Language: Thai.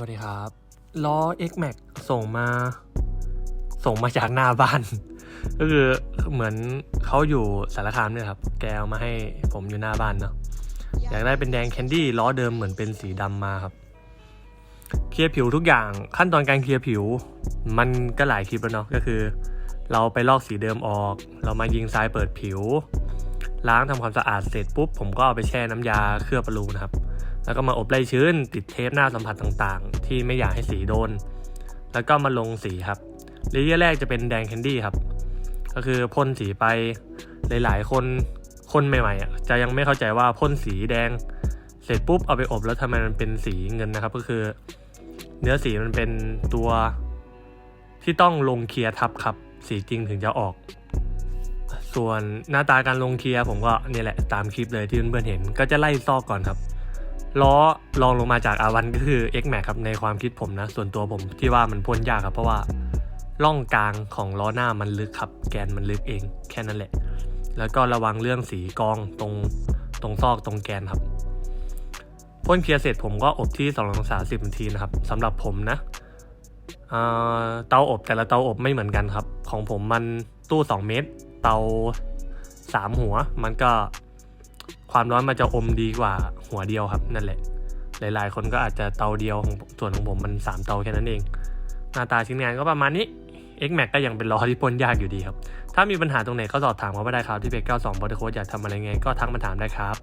วัสดีครับ ล้อ X Max ส่งมา ส่งมาจากหน้าบ้าน ก็คือเหมือนเขาอยู่สารคามเนี่ยครับ แกเอามาให้ผมอยู่หน้าบ้านเนาะอยากได้เป็นแดงแคนดี้ล้อเดิมเหมือนเป็นสีดำมาครับ เคลียร์ผิวทุกอย่างขั้นตอนการเคลียร์ผิว มันก็หลายคลิปแล้วเนาะก็คือ เราไปลอกสีเดิมออก เรามายิงทรายเปิดผิว ล้างทำความสะอาดเสร็จปุ๊บผมก็เอาไปแช่น้ำยาเคลือบบอลลูนะครับ แล้วก็มาอบไล่ชื้น ติดเทปหน้าสัมผัสต่างๆ ที่ไม่อยากให้สีโดน แล้วก็มาลงสีครับเลเยอร์แรกจะเป็นแดงแคนดี้ครับ ก็คือพ่นสีไปหลายๆ คนคนใหม่ๆจะยังไม่เข้าใจว่าพ่นสีแดง เสร็จปุ๊บเอาไปอบแล้วทำไมมันเป็นสีเงินนะครับ ก็คือ เนื้อสีมันเป็นตัวที่ต้องลงเคลียร์ทับครับ สีจริงถึงจะออก ส่วนหน้าตาการลงเคลียร์ผมก็เนี่ยแหละตามคลิปเลยที่เพื่อนๆเห็น ก็จะไล่ซอกก่อนครับ ล้อรองลงมาจากอาวันก็คือ X Max ครับในความคิดผมนะ ส่วนตัวผมที่ว่ามันพ่นยากครับเพราะว่าร่องกลางของล้อหน้ามันลึกครับ แกนมันลึกเองแค่นั้นแหละ แล้วก็ระวังเรื่องสีกองตรงตรงซอกตรงแกนครับพ่นเคลียร์เสร็จผมก็อบที่2องศาสิบนาทีนะครับสำหรับผมนะเอ่อเตาอบแต่ละเตาอบไม่เหมือนกันครับ ของผมมันตู้ 2 เมตร เตา 3 หัว มันก็ ความร้อนมันจะอมดีกว่าหัวเดียวครับนั่นแหละ หลาย ๆ คนก็อาจจะเตาเดียวของส่วนของผมมัน 3 เตาแค่นั้นเอง หน้าตาชิ้นงานก็ประมาณนี้ X Max ก็ยังเป็นล้อที่พ่นยากอยู่ดีครับ ถ้ามีปัญหาตรงไหนก็สอบถามเขามาได้ครับที่เพจ92บอดโค้ดอยากทำอะไรไงก็ทักมาถามได้ครับ